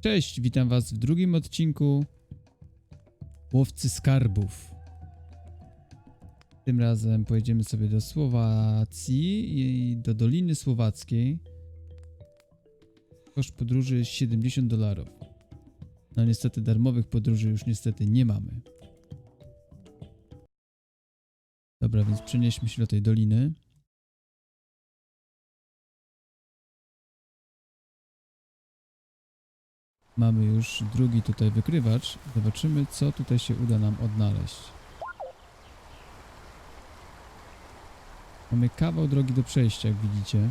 Cześć, witam was w drugim odcinku Łowcy Skarbów. Tym razem pojedziemy sobie do Słowacji i do Doliny Słowackiej. Koszt podróży jest 70 dolarów. No niestety darmowych podróży już niestety nie mamy. Dobra, więc przenieśmy się do tej doliny. Mamy już drugi tutaj wykrywacz. Zobaczymy, co tutaj się uda nam odnaleźć. Mamy kawał drogi do przejścia, jak widzicie.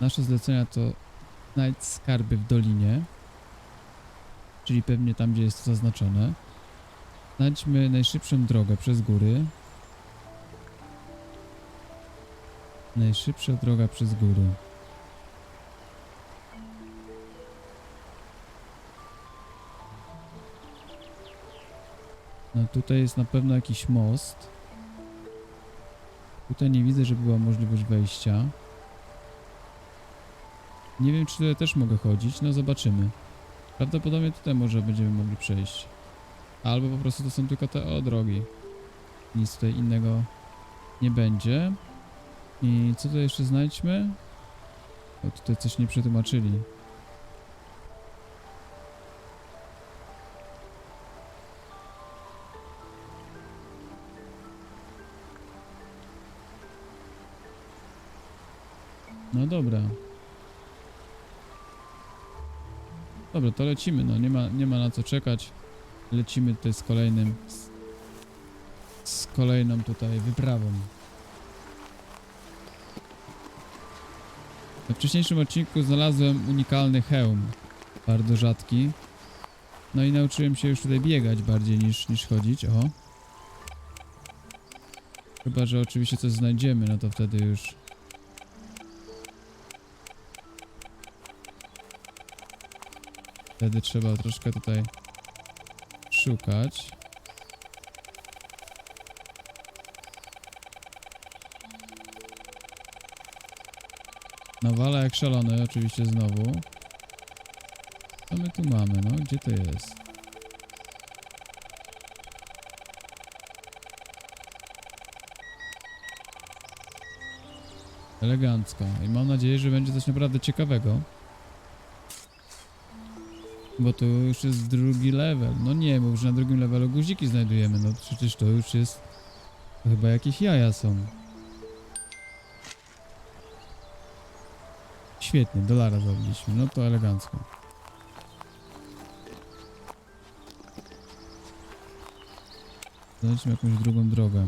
Nasze zlecenia to znajdź skarby w dolinie. Czyli pewnie tam, gdzie jest to zaznaczone. Znajdźmy najszybszą drogę przez góry. Najszybsza droga przez góry. No tutaj jest na pewno jakiś most. Tutaj nie widzę, żeby była możliwość wejścia. Nie wiem, czy tutaj też mogę chodzić, no zobaczymy. Prawdopodobnie tutaj może będziemy mogli przejść. Albo po prostu to są tylko te o drogi. Nic tutaj innego nie będzie. I co tutaj jeszcze znajdźmy? O, tutaj coś nie przetłumaczyli. No dobra. Dobra, to lecimy, no nie ma, nie ma na co czekać. Lecimy tutaj z kolejnym... Z, z kolejną tutaj wyprawą. We wcześniejszym odcinku znalazłem unikalny hełm. Bardzo rzadki. No i nauczyłem się już tutaj biegać bardziej niż, niż chodzić, o. Chyba, że oczywiście coś znajdziemy, no to wtedy już Wtedy trzeba troszkę tutaj szukać. Nawala jak szalony, oczywiście znowu. Co my tu mamy, no? Gdzie to jest? Elegancko. I mam nadzieję, że będzie coś naprawdę ciekawego. Bo to już jest drugi level. No nie, bo już na drugim levelu guziki znajdujemy. No przecież to już jest... To chyba jakieś jaja są. Świetnie, dolara zrobiliśmy. No to elegancko. Znajdźmy jakąś drugą drogę.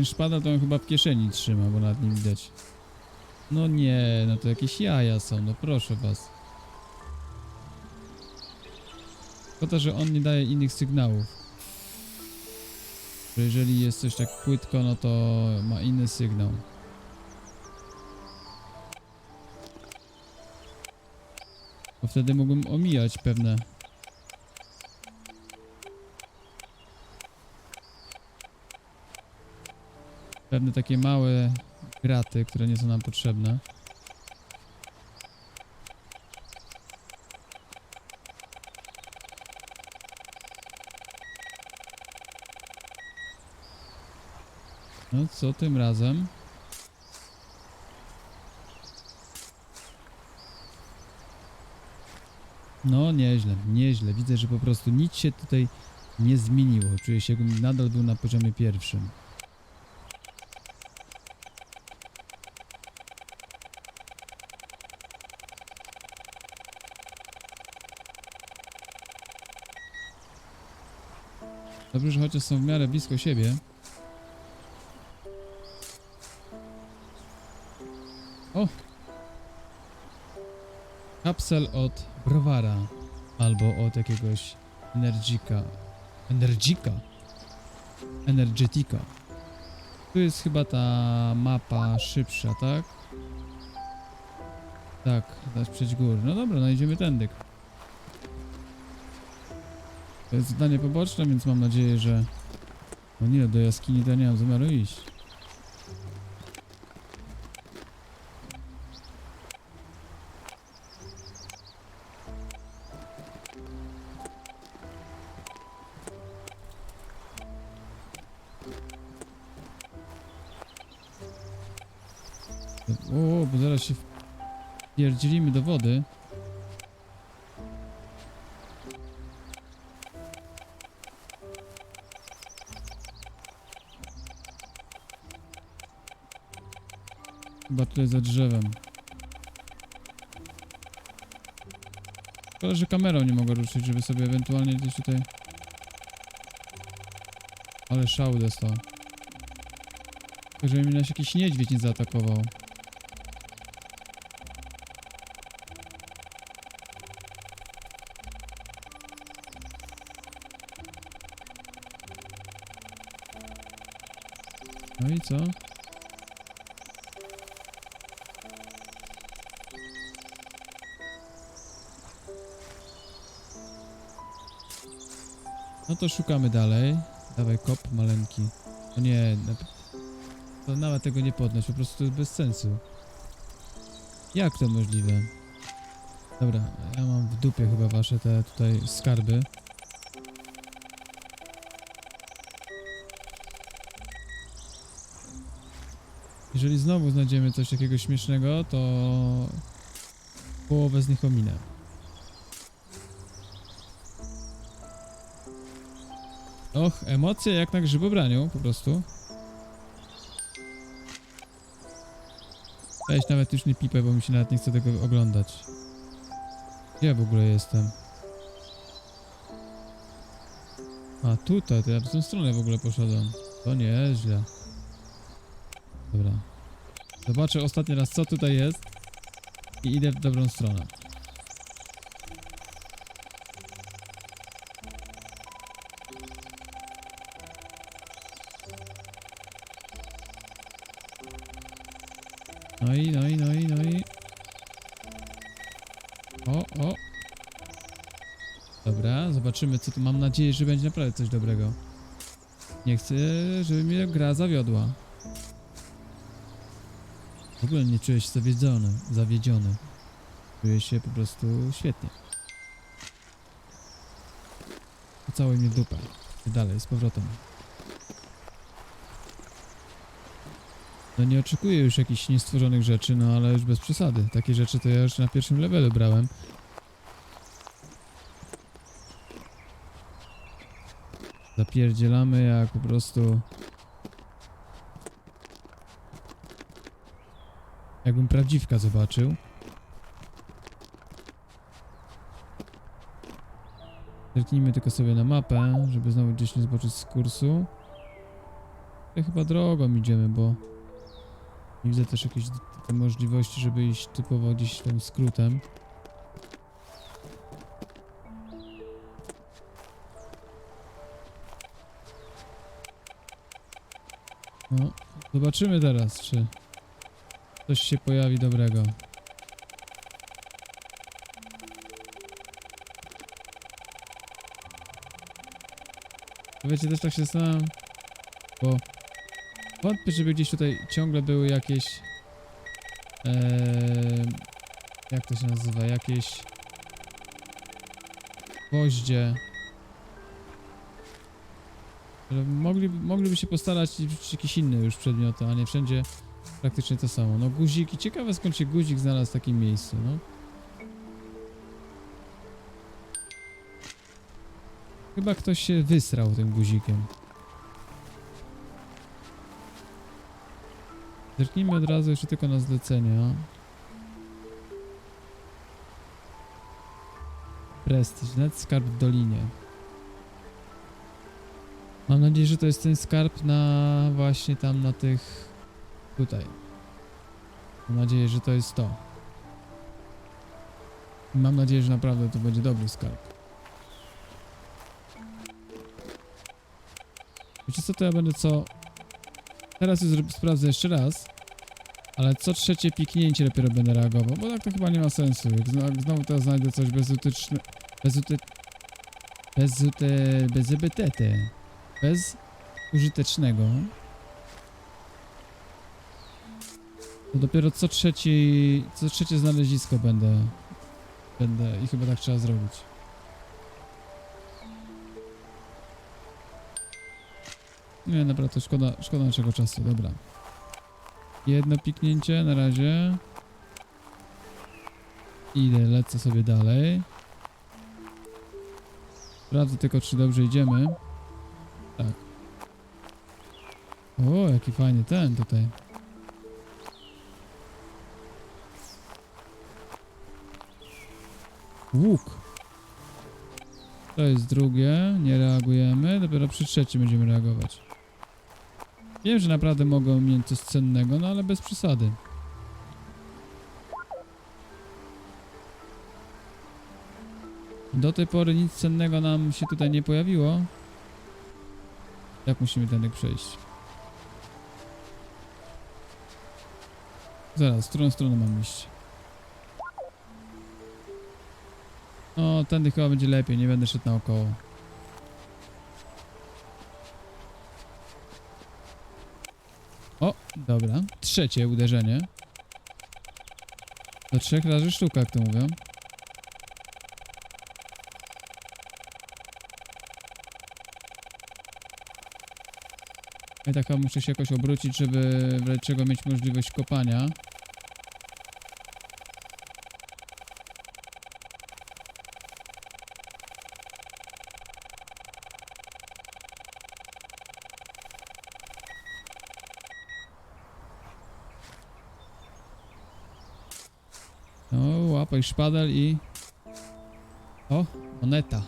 Ten szpada to on chyba w kieszeni trzyma, bo nad nim widać. No nie, no to jakieś jaja są, no proszę was. Szkoda, że on nie daje innych sygnałów. Że jeżeli jest coś tak płytko, no to ma inny sygnał. Bo wtedy mógłbym omijać pewne pewne takie małe graty, które nie są nam potrzebne. No co tym razem? No nieźle, nieźle. Widzę, że po prostu nic się tutaj nie zmieniło. Czuję się jakbym nadal był na poziomie pierwszym. Dobrze, że chociaż są w miarę blisko siebie. O! Kapsel od browara. Albo od jakiegoś energika. Energika? Energetika. Tu jest chyba ta mapa szybsza, tak? Tak, dać przejść gór. No dobra, no idziemy tędy. To jest zadanie poboczne, więc mam nadzieję, że... Nie, do jaskini to nie mam zamiaru iść. O, bo zaraz się pierdzielimy do wody. Za drzewem. Szkoda, że kamerą nie mogę ruszyć, żeby sobie ewentualnie gdzieś tutaj... Ale szał dostał. Tylko żeby mnie nas jakiś niedźwiedź nie zaatakował. No i co? No to szukamy dalej. Dawaj kop maleńki. O nie, na- to nawet tego nie podnoś, po prostu to jest bez sensu. Jak to możliwe? Dobra, ja mam w dupie chyba wasze te tutaj skarby. Jeżeli znowu znajdziemy coś takiego śmiesznego, to połowę z nich ominę. Och, emocje jak na grzybobraniu, po prostu. Weź nawet już nie pipę, bo mi się nawet nie chce tego oglądać. Gdzie ja w ogóle jestem? A tutaj, to ja w tą stronę w ogóle poszedłem. To nieźle. Dobra. Zobaczę ostatni raz co tutaj jest i idę w dobrą stronę. No i, no i, no i, no i. O, o. Dobra, zobaczymy co tu. Mam nadzieję, że będzie naprawdę coś dobrego. Nie chcę, żeby mnie gra zawiodła. W ogóle nie czuję się zawiedziony, zawiedziony. Czuję się po prostu świetnie. Pocałuj mnie w dupę. I dalej, z powrotem. No nie oczekuję już jakichś niestworzonych rzeczy, no ale już bez przesady. Takie rzeczy to ja już na pierwszym levelu brałem. Zapierdzielamy jak po prostu... Jakbym prawdziwka zobaczył. Zerknijmy tylko sobie na mapę, żeby znowu gdzieś nie zobaczyć z kursu. Tutaj chyba drogą idziemy, bo nie widzę też jakiejś możliwości, żeby iść typowo gdzieś tym skrótem. No, zobaczymy teraz, czy coś się pojawi dobrego. Wiecie, też tak się zastanawiam, bo wątpię, żeby gdzieś tutaj ciągle były jakieś em, jak to się nazywa, jakieś gwoździe mogli, mogliby się postarać jakieś inne już przedmioty, a nie wszędzie praktycznie to samo. No guziki, ciekawe skąd się guzik znalazł w takim miejscu, no. Chyba ktoś się wysrał tym guzikiem. Zerknijmy od razu jeszcze tylko na zlecenia. Prestiż, net skarb w dolinie. Mam nadzieję, że to jest ten skarb na właśnie tam na tych tutaj. Mam nadzieję, że to jest to. Mam nadzieję, że naprawdę to będzie dobry skarb. Wiecie co, to ja będę co... Teraz już sprawdzę jeszcze raz. Ale co trzecie piknięcie dopiero będę reagował, bo tak to chyba nie ma sensu. Jak znowu, teraz znajdę coś bezutyczne... Bezute... Bezute... Bezebetete. Bezużytecznego. To dopiero co trzeci... Co trzecie znalezisko będę... Będę... I chyba tak trzeba zrobić. Nie, naprawdę, to szkoda, szkoda naszego czasu, dobra. Jedno piknięcie na razie. Idę, lecę sobie dalej. Sprawdzę tylko, czy dobrze idziemy. Tak. O, jaki fajny ten tutaj. Łuk. To jest drugie, nie reagujemy, dopiero przy trzecim będziemy reagować. Wiem, że naprawdę mogą mieć coś cennego, no ale bez przesady. Do tej pory nic cennego nam się tutaj nie pojawiło. Jak musimy tędy przejść? Zaraz, w którą stronę mam iść? O, tędy chyba będzie lepiej, nie będę szedł naokoło. O, dobra. Trzecie uderzenie. Do trzech razy sztuka, jak to mówią. Ja tak muszę się jakoś obrócić, żeby w czego mieć możliwość kopania. Łapaj szpadel i... O, moneta.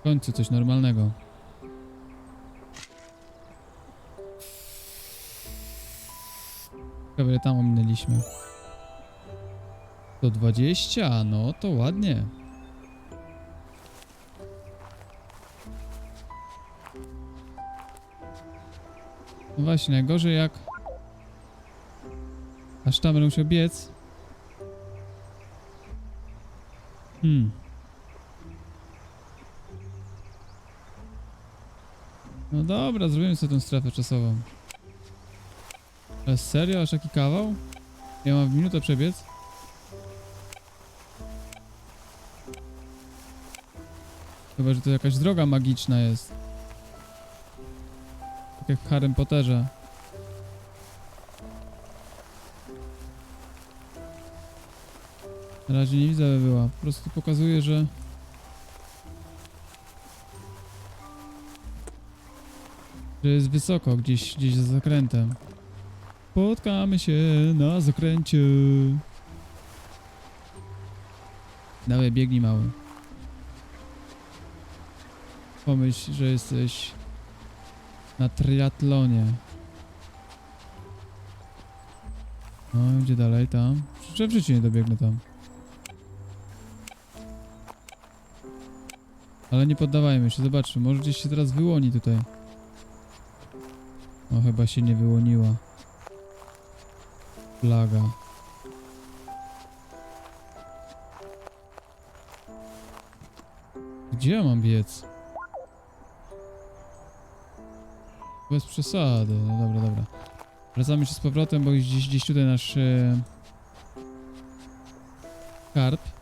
W końcu coś normalnego. Ciekawe, tam ominęliśmy. To 20, no to ładnie. No właśnie, najgorzej jak... Aż tam będę musiał biec. Hmm. No dobra, zrobimy sobie tę strefę czasową. Ale serio? Aż taki kawał? Ja mam w minutę przebiec? Chyba, że to jakaś droga magiczna jest. Tak jak w Harrym Potterze. Na razie nie widzę, była. Po prostu pokazuje, że... Że jest wysoko, gdzieś, gdzieś za zakrętem. Spotkamy się na zakręcie. Dawaj, biegnij mały. Pomyśl, że jesteś na triatlonie. No, gdzie dalej? Tam? Że w życiu nie dobiegnę tam. Ale nie poddawajmy się, zobaczmy, może gdzieś się teraz wyłoni tutaj. No chyba się nie wyłoniła. Plaga. Gdzie ja mam biec? Bez przesady. No dobra, dobra. Wracamy się z powrotem, bo gdzieś, gdzieś tutaj nasz e, karp.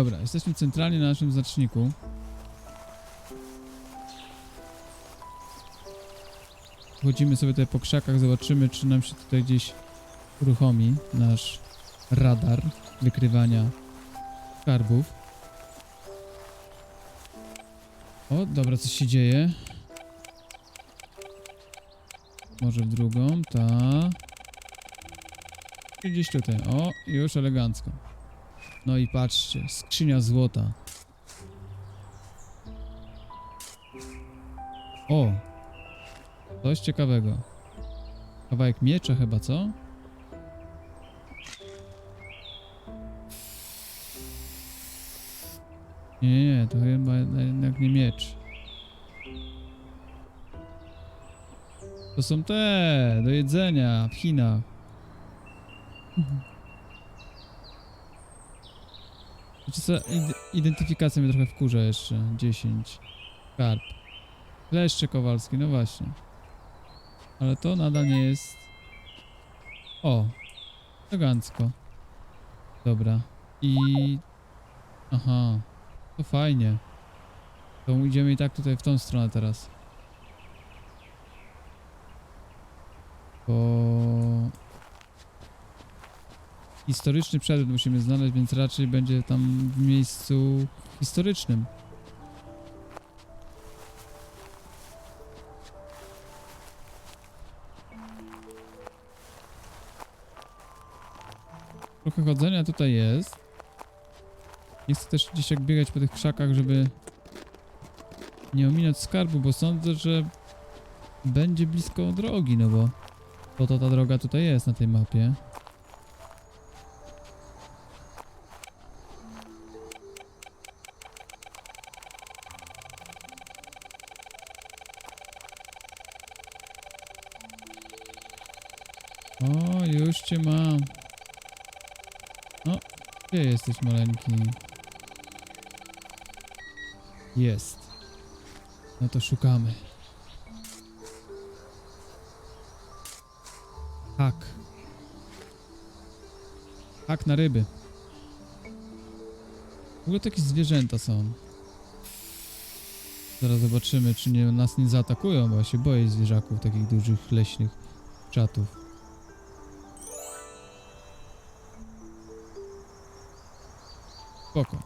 Dobra, jesteśmy centralnie na naszym znaczniku. Chodzimy sobie tutaj po krzakach, zobaczymy, czy nam się tutaj gdzieś uruchomi nasz radar wykrywania skarbów. O, dobra, coś się dzieje. Może w drugą, ta. I gdzieś tutaj. O, już elegancko. No i patrzcie, skrzynia złota. O! Coś ciekawego. Kawałek miecza chyba, co? Nie, nie, to chyba jednak nie miecz. To są te do jedzenia w Chinach. Wiecie co, id- identyfikacja mnie trochę wkurza jeszcze. 10. Karp. Leszcze Kowalski, no właśnie. Ale to nadal nie jest... O! Elegancko. Dobra. I... Aha. To fajnie. To idziemy i tak tutaj w tą stronę teraz. Bo... Historyczny przedmiot musimy znaleźć, więc raczej będzie tam w miejscu historycznym. Trochę chodzenia tutaj jest. Nie chcę też gdzieś jak biegać po tych krzakach, żeby nie ominąć skarbu, bo sądzę, że będzie blisko drogi, no bo po to ta droga tutaj jest na tej mapie. Gdzie jesteś maleńki? Jest. No to szukamy. Hak. Hak na ryby. W ogóle takie zwierzęta są. Zaraz zobaczymy, czy nie, nas nie zaatakują, bo ja się boję zwierzaków, takich dużych, leśnych czatów. Spoko.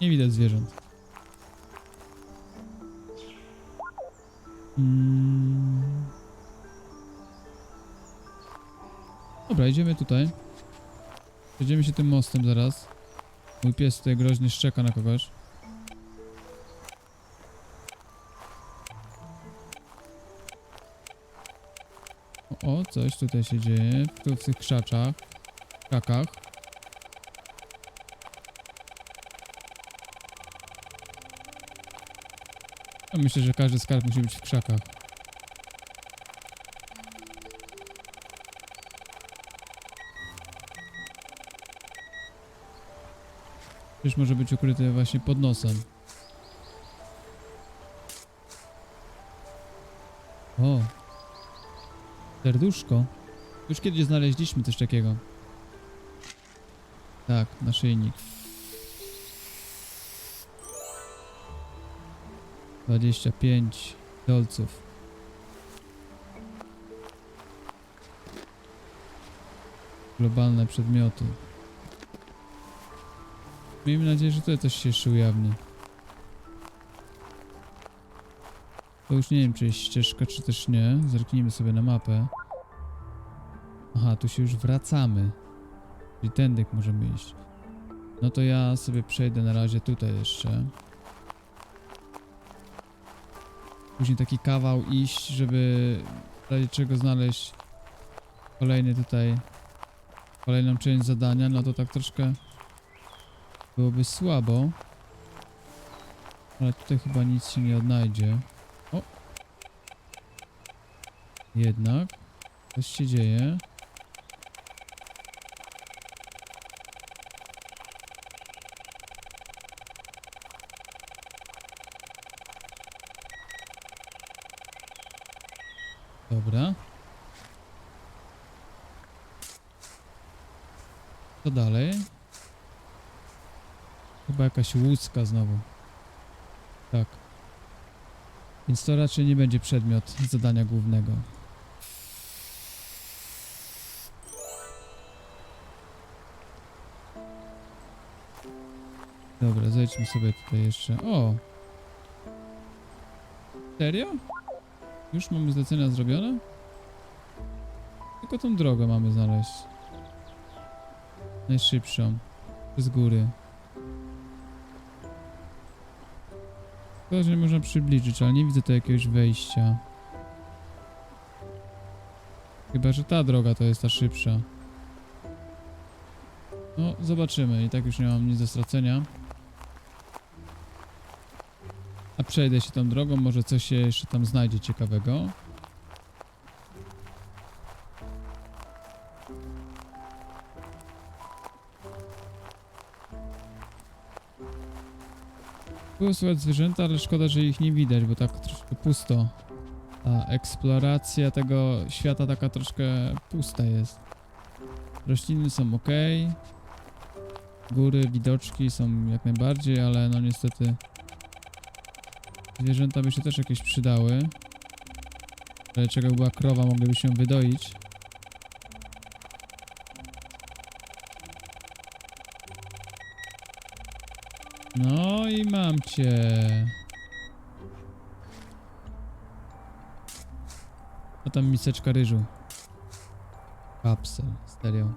Nie widać zwierząt. Mm. Dobra, idziemy tutaj. Przejdziemy się tym mostem zaraz. Mój pies tutaj groźnie szczeka na kogoś. O, o, coś tutaj się dzieje. Tu w tych krzaczach. Krakach. No myślę, że każdy skarb musi być w krzakach. Przecież może być ukryty właśnie pod nosem. O! Serduszko. Już kiedyś znaleźliśmy coś takiego. Tak, naszyjnik. 25 dolców. Globalne przedmioty. Miejmy nadzieję, że tutaj coś się jeszcze ujawni. To już nie wiem, czy jest ścieżka, czy też nie. Zerknijmy sobie na mapę. Aha, tu się już wracamy. Czyli tędy możemy iść. No to ja sobie przejdę na razie tutaj jeszcze. Później taki kawał iść, żeby w razie czego znaleźć kolejny tutaj kolejną część zadania, no to tak troszkę byłoby słabo. Ale tutaj chyba nic się nie odnajdzie. O! Jednak coś się dzieje. Dobra. Co dalej? Chyba jakaś łódzka znowu. Tak. Więc to raczej nie będzie przedmiot zadania głównego. Dobra, zejdźmy sobie tutaj jeszcze. O! Serio? Już mamy zlecenia zrobione? Tylko tą drogę mamy znaleźć. Najszybszą. Z góry. To, że można przybliżyć, ale nie widzę tu jakiegoś wejścia. Chyba, że ta droga to jest ta szybsza. No, zobaczymy. I tak już nie mam nic do stracenia. A przejdę się tą drogą, może coś się jeszcze tam znajdzie ciekawego. Było słychać zwierzęta, ale szkoda, że ich nie widać, bo tak troszkę pusto. Ta eksploracja tego świata taka troszkę pusta jest. Rośliny są ok. Góry, widoczki są jak najbardziej, ale no niestety zwierzęta by się też jakieś przydały. Ale czego była krowa, mogliby się wydoić. No i mam cię. A tam miseczka ryżu. Kapsel, stereo.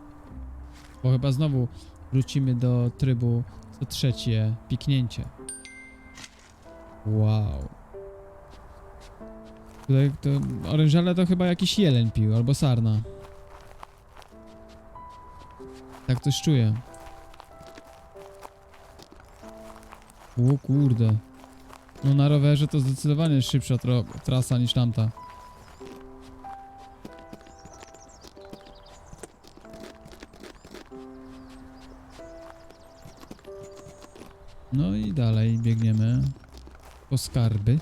Bo chyba znowu wrócimy do trybu co trzecie piknięcie. Wow. Tutaj to orężale to chyba jakiś jeleń pił, albo sarna. Tak coś czuję. O kurde. No na rowerze to zdecydowanie szybsza trasa niż tamta. No i dalej biegniemy po skarby.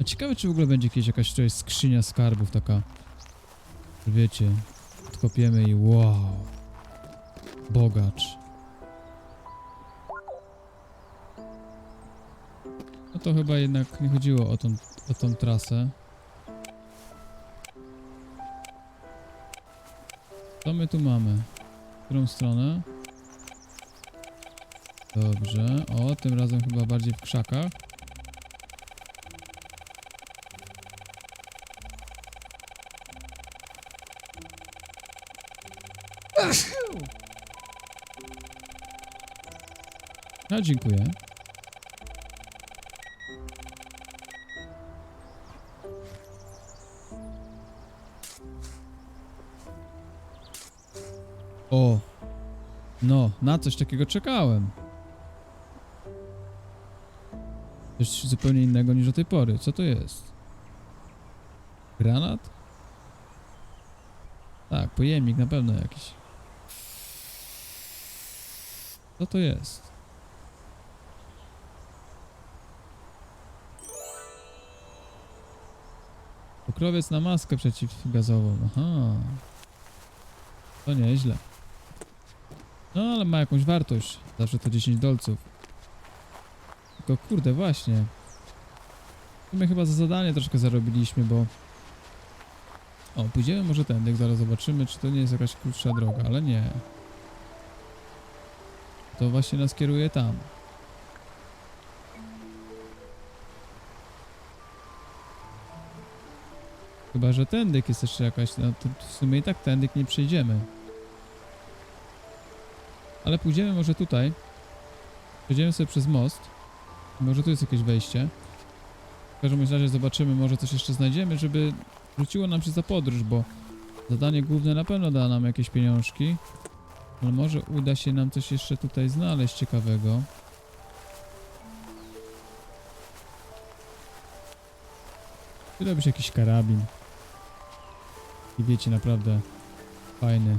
A ciekawe, czy w ogóle będzie jakieś, jakaś tutaj skrzynia skarbów taka. Wiecie, odkopiemy i wow. Bogacz. To chyba jednak nie chodziło o tą, o tą trasę. Co my tu mamy? W którą stronę? Dobrze. O, tym razem chyba bardziej w krzakach. No, dziękuję. O! No, na coś takiego czekałem. Coś zupełnie innego niż do tej pory. Co to jest? Granat? Tak, pojemnik na pewno jakiś. Co to jest? Pokrowiec na maskę przeciwgazową. Aha. To nieźle. No, ale ma jakąś wartość. Zawsze to 10 dolców. Tylko kurde, właśnie. My chyba za zadanie troszkę zarobiliśmy, bo... O, pójdziemy może tędy, zaraz zobaczymy, czy to nie jest jakaś krótsza droga, ale nie. To właśnie nas kieruje tam. Chyba, że tędyk jest jeszcze jakaś, no to w sumie i tak tędyk nie przejdziemy. Ale pójdziemy może tutaj. Przejdziemy sobie przez most. Może tu jest jakieś wejście. W każdym razie zobaczymy, może coś jeszcze znajdziemy, żeby wróciło nam się za podróż, bo zadanie główne na pewno da nam jakieś pieniążki. Ale może uda się nam coś jeszcze tutaj znaleźć ciekawego. Przydałby się jakiś karabin. I wiecie, naprawdę fajny.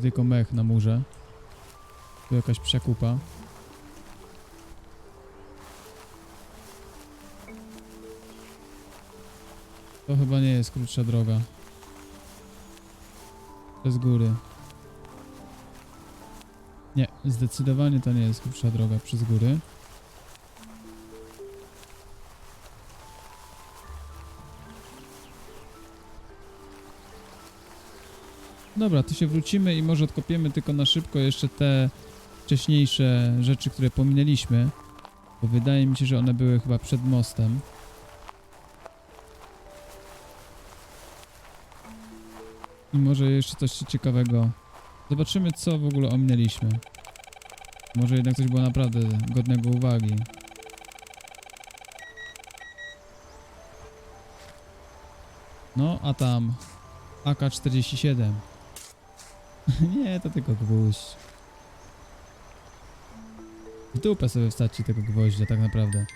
Tylko mech na murze. Tu jakaś przekupa. To chyba nie jest krótsza droga. Przez góry. Nie, zdecydowanie to nie jest krótsza droga przez góry. Dobra, to się wrócimy i może odkopiemy tylko na szybko jeszcze te wcześniejsze rzeczy, które pominęliśmy. Bo wydaje mi się, że one były chyba przed mostem. I może jeszcze coś ciekawego. Zobaczymy, co w ogóle ominęliśmy. Może jednak coś było naprawdę godnego uwagi. No, a tam AK-47. Nie, to tylko gwóźdź. W dupę sobie wstawcie tego gwoździa tak naprawdę.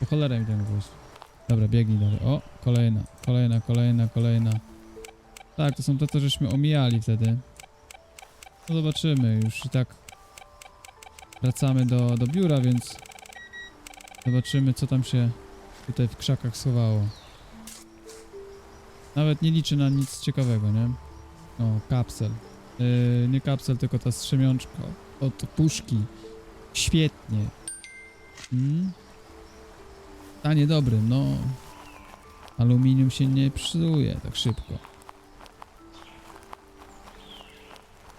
Po cholerę mi ten gwoźdź. Dobra, biegnij dalej. O, kolejna, kolejna, kolejna, kolejna. Tak, to są te, co żeśmy omijali wtedy. No zobaczymy, już i tak wracamy do, do biura, więc zobaczymy, co tam się tutaj w krzakach schowało. Nawet nie liczę na nic ciekawego, nie? O, kapsel. Yy, nie kapsel, tylko ta strzemiączka od puszki. Świetnie. Mm. Stanie dobrym, no. Aluminium się nie psuje tak szybko.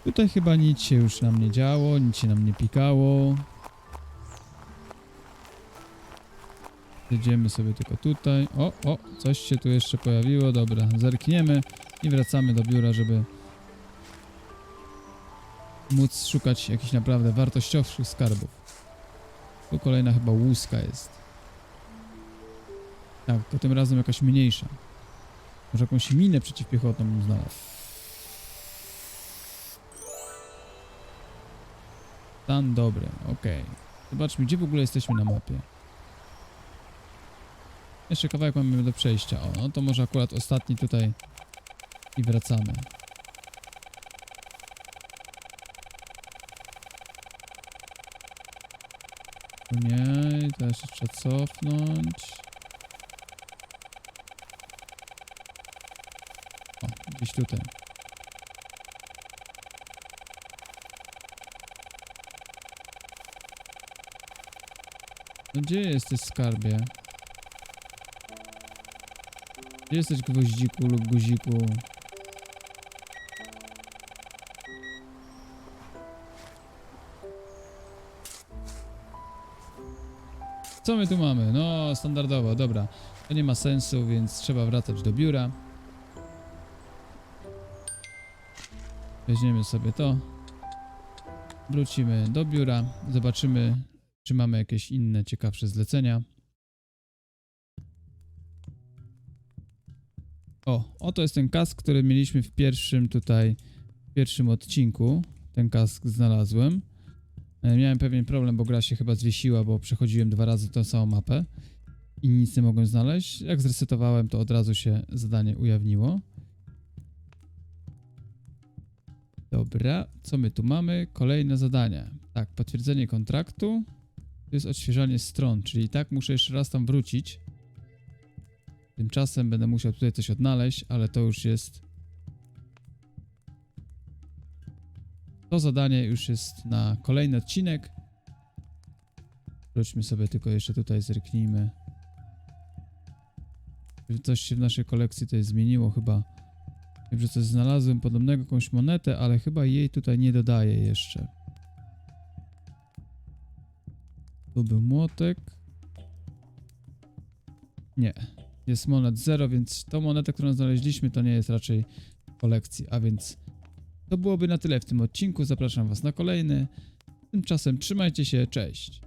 Tutaj chyba nic się już nam nie działo, nic się nam nie pikało. Jedziemy sobie tylko tutaj. O, o, coś się tu jeszcze pojawiło. Dobra, zerkniemy i wracamy do biura, żeby móc szukać jakichś naprawdę wartościowszych skarbów. Tu kolejna chyba łuska jest. Tak, to tym razem jakaś mniejsza. Może jakąś minę przeciwpiechotną bym znalazł. Stan dobry, okej. Zobaczmy, gdzie w ogóle jesteśmy na mapie. Jeszcze kawałek mamy do przejścia. O, no to może akurat ostatni tutaj i wracamy. Nie, teraz jeszcze cofnąć. O, gdzieś tutaj. No gdzie jesteś skarbie? Gdzie jesteś gwoździku lub guziku? Co my tu mamy? No, standardowo, dobra. To nie ma sensu, więc trzeba wracać do biura. Weźmiemy sobie to. Wrócimy do biura. Zobaczymy, czy mamy jakieś inne ciekawsze zlecenia. O, oto jest ten kask, który mieliśmy w pierwszym tutaj, w pierwszym odcinku. Ten kask znalazłem. E, Miałem pewien problem, bo gra się chyba zwiesiła, bo przechodziłem dwa razy tą samą mapę i nic nie mogłem znaleźć. Jak zresetowałem, to od razu się zadanie ujawniło. Dobra, co my tu mamy? Kolejne zadanie. Tak, potwierdzenie kontraktu. To jest odświeżanie stron, czyli tak muszę jeszcze raz tam wrócić. Tymczasem będę musiał tutaj coś odnaleźć, ale to już jest. Zadanie już jest na kolejny odcinek. Wróćmy sobie tylko jeszcze tutaj, zerknijmy. Coś się w naszej kolekcji tutaj zmieniło chyba. Wiem, że coś znalazłem podobnego, jakąś monetę, ale chyba jej tutaj nie dodaję jeszcze. Tu był młotek. Nie, jest monet 0, więc tą monetę, którą znaleźliśmy, to nie jest raczej kolekcji. A więc to byłoby na tyle w tym odcinku. Zapraszam Was na kolejny. Tymczasem trzymajcie się, cześć.